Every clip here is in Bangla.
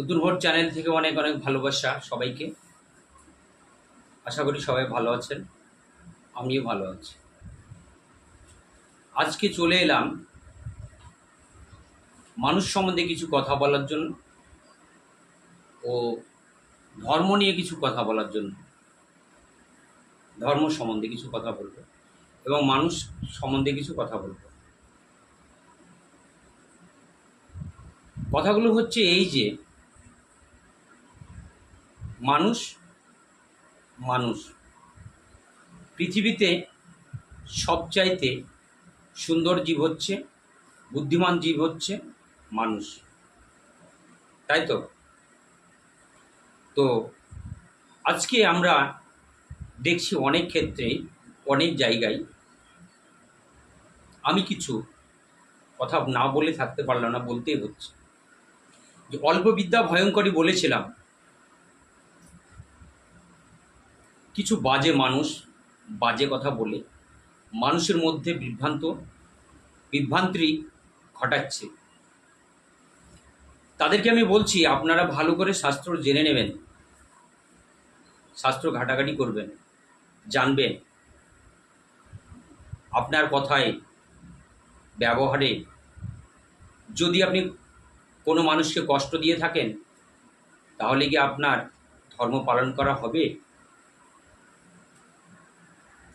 নতুন ভোট চ্যানেল থেকে অনেক অনেক ভালোবাসা সবাইকে। আশা করি সবাই ভালো আছেন, আমিও ভালো আছি। আজকে চলে এলাম মানুষ সম্বন্ধে কিছু কথা বলার জন্য ও ধর্ম নিয়ে কিছু কথা বলার জন্য। ধর্ম সম্বন্ধে কিছু কথা বলব এবং মানুষ সম্বন্ধে কিছু কথা বলব। কথাগুলো হচ্ছে এই যে মানুষ মানুষ। পৃথিবীতে সবচাইতে সুন্দর জীব হচ্ছে, বুদ্ধিমান জীব হচ্ছে মানুষ। তাই তো? তো আজকে আমরা দেখছি অনেক ক্ষেত্রে, অনেক জায়গায় আমি কিছু কথা না বলে থাকতে পারলাম না, বলতেই হচ্ছে। যে অল্প বিদ্যা ভয়ঙ্করী বলেছিলাম কিছু বাজে মানুষ বাজে কথা বলে মানুষের মধ্যে বিভ্রান্ত, বিভ্রান্তি ঘটাচ্ছে। তাদেরকে আমি বলছি, আপনারা ভালো করে শাস্ত্র জেনে নেবেন, শাস্ত্র ঘাটাঘাটি করবেন, জানবেন। আপনার কথায়, ব্যবহারে যদি আপনি কোনো মানুষকে কষ্ট দিয়ে থাকেন, তাহলে কি আপনার ধর্ম পালন করা হবে?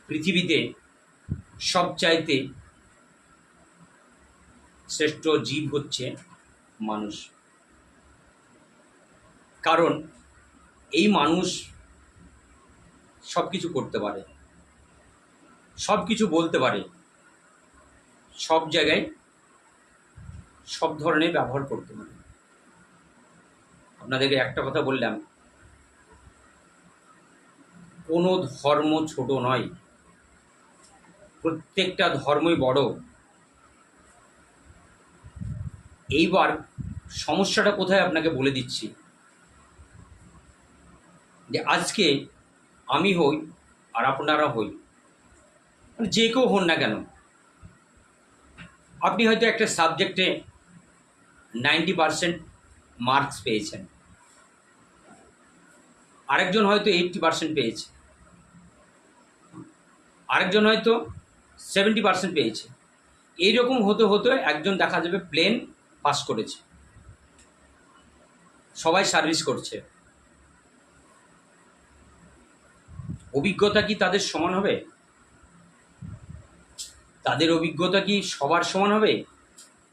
পৃথিবীতে সবচাইতে শ্রেষ্ঠ জীব হচ্ছে মানুষ। কারণ এই মানুষ সব কিছু করতে পারে। সব কিছু বলতে পারে। সব জায়গায় সব ধরনের ব্যবহার করতে পারে। আপনাদেরকে একটা কথা বললাম। কোনো ধর্ম ছোট নয়। প্রত্যেকটা ধর্মই বড়। এইবার সমস্যাটা কোথায় আপনাকে বলে দিচ্ছি? যে আজকে আমি হই আর আপনারা হই। মানে যে কেউ হন না কেন। আপনি হয়তো একটা সাবজেক্টে নাইনটি পারসেন্ট মার্কস পেয়েছেন। আরেকজন হয়তো এইটটি পারসেন্ট পেয়েছে। আরেকজন হয়তো সেভেন্টি পার্সেন্ট পেয়েছে। এইরকম হতে হতে একজন দেখা যাবে প্লেন পাস করেছে। সবাই সার্ভিস করছে। অভিজ্ঞতা কি তাদের সমান হবে? তাদের অভিজ্ঞতা কি সবার সমান হবে?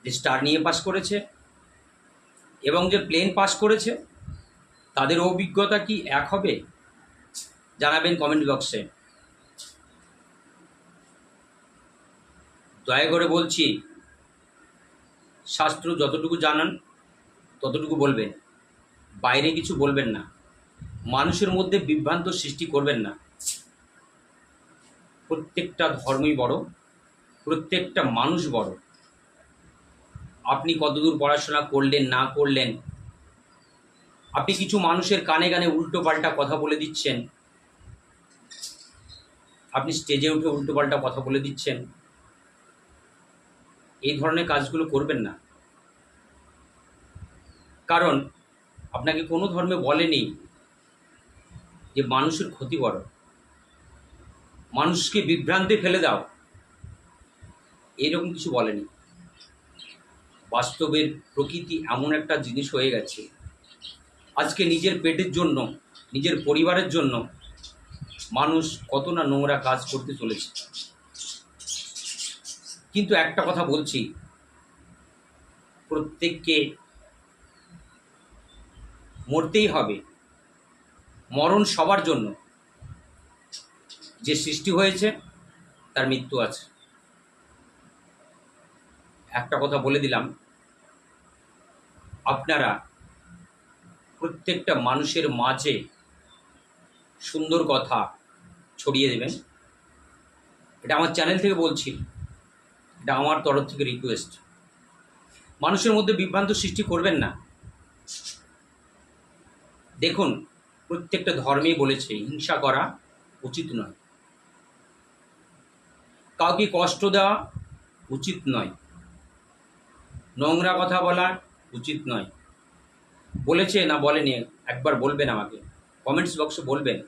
যে স্টার নিয়ে পাস করেছে এবং যে প্লেন পাস করেছে, তাদের অভিজ্ঞতা কি এক হবে? জানাবেন কমেন্ট বক্সে দয়া করে বলছি, শাস্ত্র যতটুকু জানান, ততটুকু বলবেন। বাইরে কিছু বলবেন না। মানুষের মধ্যে বিভ্রান্ত সৃষ্টি করবেন না। প্রত্যেকটা ধর্মই বড়, প্রত্যেকটা মানুষ বড়। আপনি কতদূর পড়াশোনা করলেন, না করলেন? আপনি কিছু মানুষের কানে কানে উল্টো পাল্টা কথা বলে দিচ্ছেন। আপনি স্টেজে উঠে উল্টো পাল্টা কথা বলে দিচ্ছেন। এই ধরনের কাজগুলো করবেন না। কারণ আপনাকে কোনো ধর্মে বলেনি যে মানুষের ক্ষতি করো। মানুষকে বিভ্রান্তে ফেলে দাও। এরকম কিছু বলেনি। বাস্তবের প্রকৃতি এমন একটা জিনিস হয়ে গেছে। আজকে নিজের পেটের জন্য, নিজের পরিবারের জন্য মানুষ কত না নোংরা কাজ করতে চলেছে। কিন্তু একটা কথা বলছি। প্রত্যেককে মরতেই হবে। মরণ সবার জন্য। যে সৃষ্টি হয়েছে, তার মৃত্যু আছে। একটা কথা বলে দিলাম। আপনারা প্রত্যেকটা মানুষের মাঝে সুন্দর কথা ছড়িয়ে দেবেন। এটা আমার চ্যানেল থেকে বলছি। এটা আমার তরফ থেকে রিকোয়েস্ট মানুষের মধ্যে বিভ্রান্ত সৃষ্টি করবেন না। দেখুন, প্রত্যেকটা ধর্মেই বলেছে, হিংসা করা উচিত নয়। কাউকে কষ্ট দেওয়া উচিত নয়। নোংরা কথা বলা উচিত নয়। বলেছে না বলেনি, একবার বলবেন আমাকে। কমেন্টস বক্সে বলবেন।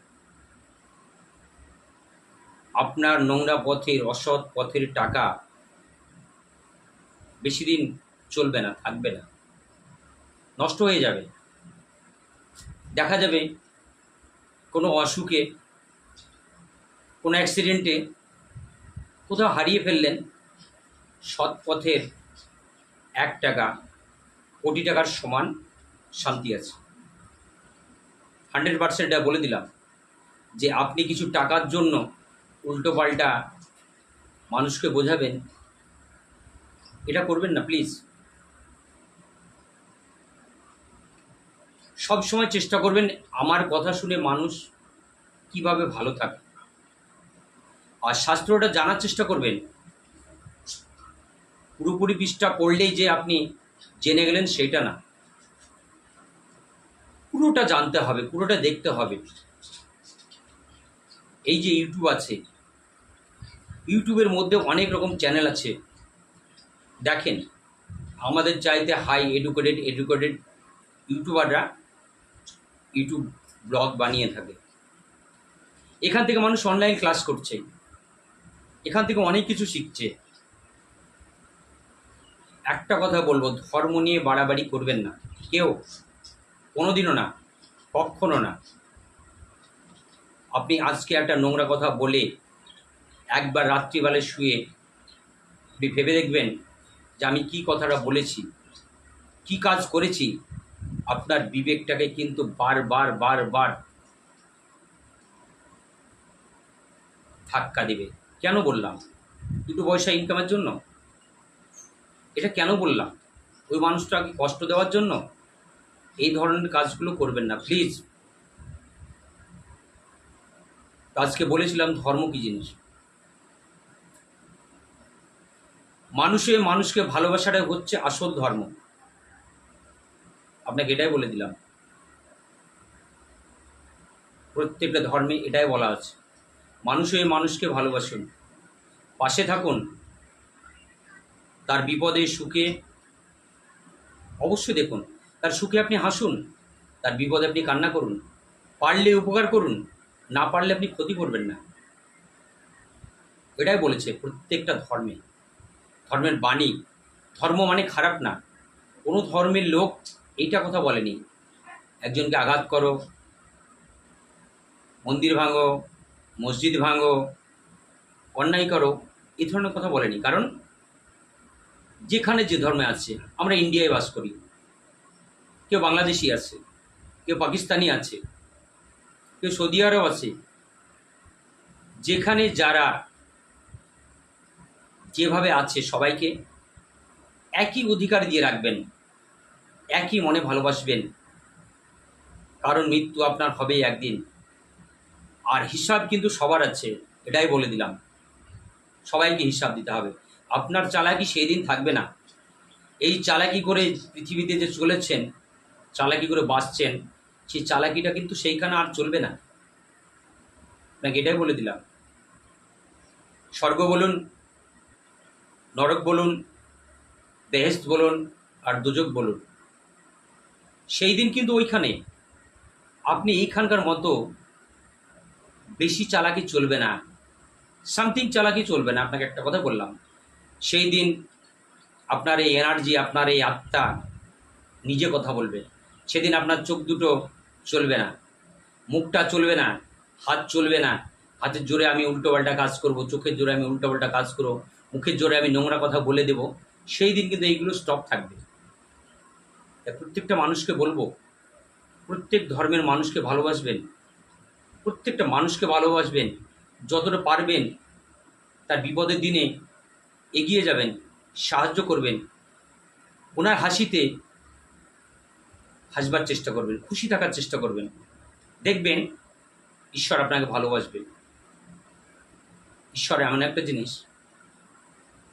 আপনার নোংরা পথের, অসৎ পথের টাকা বেশি দিন চলবে না, থাকবে না। নষ্ট হয়ে যাবে। দেখা যাবে কোনো অসুখে, কোনো অ্যাক্সিডেন্টে কোথাও হারিয়ে ফেললেন সৎ পথের এক টাকা, কোটি টাকার সমান শান্তি আছে। হান্ড্রেড পার্সেন্ট বলে দিলাম যে আপনি কিছু টাকার জন্য উল্টো পাল্টা মানুষকে বোঝাবেন এটা করবেন না প্লিজ সব সময় চেষ্টা করবেন আমার কথা শুনে মানুষ কীভাবে ভালো থাকে। আর শাস্ত্রটা জানার চেষ্টা করবেন। পুরোপুরি পৃষ্ঠা পড়লেই যে আপনি জেনে গেলেন সেটা না। পুরোটা জানতে হবে, পুরোটা দেখতে হবে। এই যে ইউটিউব আছে, ইউটিউবের মধ্যে অনেক রকম চ্যানেল আছে। দেখেন, আমাদের চাইতে হাই এডুকেটেড এডুকেটেড ইউটিউবাররা ইউটিউব ব্লগ বানিয়ে থাকে। এখান থেকে মানুষ অনলাইন ক্লাস করছে। এখান থেকে অনেক কিছু শিখছে। একটা কথা বলব, ধর্ম নিয়ে বাড়াবাড়ি করবেন না। কেউ, কোনোদিনও না, কখনো না। আপনি আজকে একটা নোংরা কথা বলে একবার রাত্রিবেলায় শুয়ে আপনি ভেবে দেখবেন যে আমি কি কথাটা বলেছি, কি কাজ করেছি, আপনার বিবেকটাকে কিন্তু বারবার বারবার ধাক্কা দেবে। কেন বললাম? দুটো পয়সা ইনকামের জন্য? এটা কেন বললাম? ওই মানুষটাকে কষ্ট দেওয়ার জন্য? এই ধরনের কাজগুলো করবেন না প্লিজ আজকে বলেছিলাম ধর্ম কী জিনিস? মানুষে মানুষকে ভালোবাসাটাই হচ্ছে আসল ধর্ম। আপনাকে এটাই বলে দিলাম। প্রত্যেকটা ধর্মে এটাই বলা আছে। মানুষে মানুষকে ভালোবাসুন। পাশে থাকুন। তার বিপদে সুখে অবশ্যই দেখুন। তার সুখে আপনি হাসুন। তার বিপদে আপনি কান্না করুন। পারলে উপকার করুন। না পারলে আপনি ক্ষতি করবেন না। এটাই বলেছে প্রত্যেকটা ধর্মে। ধর্মের বাণী। ধর্ম মানে খারাপ না। কোনো ধর্মের লোক এইটা কথা বলেনি। একজনকে আঘাত করো, মন্দির ভাঙো, মসজিদ ভাঙো, অন্যায় করো, এই ধরনের কথা বলেনি। কারণ যেখানে যে ধর্মে আছে, আমরা ইন্ডিয়ায় বাস করি। কেউ বাংলাদেশি আছে, কেউ পাকিস্তানি আছে, কেউ সৌদি আরব আছে। যেখানে যারা যেভাবে আছে সবাইকে একই অধিকার দিয়ে রাখবেন, একই মনে ভালোবাসবেন। কারণ মৃত্যু আপনার হবেই একদিন। আর হিসাব কিন্তু সবার আছে, এটাই বলে দিলাম। সবাইকে হিসাব দিতে হবে। আপনার চালাকি সেই দিন থাকবে না। এই চালাকি করে পৃথিবীতে যে চলেছেন, চালাকি করে বাঁচছেন, সেই চালাকিটা কিন্তু সেইখানে আর চলবে না। আপনাকে এটাই বলে দিলাম। স্বর্গ বলুন নরক বলুন বেহেস্ত বলুন আর দুজক বলুন। সেই দিন কিন্তু ওইখানে। আপনি এইখানকার মতো বেশি চালাকি চলবে না। সামথিং চালাকি চলবে না, আপনাকে একটা কথা বললাম। সেই দিন আপনার এই এনার্জি, আপনার এই আত্মা নিজে কথা বলবে। সেদিন আপনার চোখ দুটো চলবে না, মুখটা চলবে না, হাত চলবে না। হাতের জোরে আমি উল্টোপাল্টা কাজ করব, চোখের জোরে আমি উল্টোপাল্টা কাজ করব। মুখের জোরে আমি নোংরা কথা বলে দেব, সেই দিন কিন্তু এইগুলো স্টপ থাকবে। প্রত্যেকটা মানুষকে বলব, প্রত্যেক ধর্মের মানুষকে ভালোবাসবেন, প্রত্যেকটা মানুষকে ভালোবাসবেন, যতটা পারবেন তার বিপদের দিনে এগিয়ে যাবেন, সাহায্য করবেন, ওনার হাসিতে হাসবার চেষ্টা করবেন, খুশি থাকার চেষ্টা করবেন। দেখবেন ঈশ্বর আপনাকে ভালোবাসবে। ঈশ্বর এমন একটা জিনিস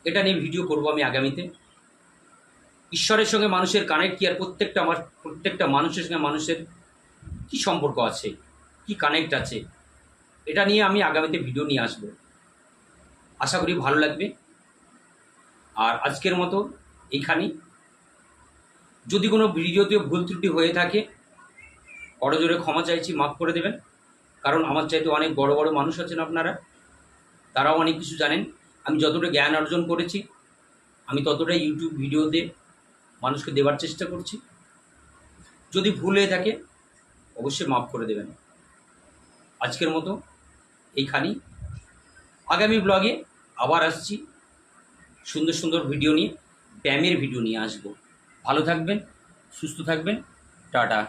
এটা নিয়ে ভিডিও করব আমি আগামীতে। ঈশ্বরের সঙ্গে মানুষের কানেক্ট কি আর প্রত্যেকটা আমার, প্রত্যেকটা মানুষের সঙ্গে মানুষের কি সম্পর্ক আছে? কি কানেক্ট আছে? এটা নিয়ে আমি আগামীতে ভিডিও নিয়ে আসব। আশা করি ভালো লাগবে। আর আজকের মতো এইখানেই। যদি কোনো ভিডিওতে ভুল ত্রুটি হয়ে থাকে জোরে ক্ষমা চাইছি, মাফ করে দেবেন। কারণ আমার চাইতে অনেক বড় বড় মানুষ আছেন আপনারা। তারাও অনেক কিছু জানেন। আমি যতটা জ্ঞান অর্জন করেছি, আমি ততটাই ইউটিউব ভিডিওতে মানুষকে দেওয়ার চেষ্টা করছি। যদি ভুল হয়ে থাকে, অবশ্যই মাফ করে দেবেন। আজকের মতো এইখানেই আগামী ব্লগে আবার আসছি। সুন্দর সুন্দর ভিডিও নিয়ে ব্যায়ামের ভিডিও নিয়ে আসব। ভালো থাকবেন, সুস্থ থাকবেন। টাটা।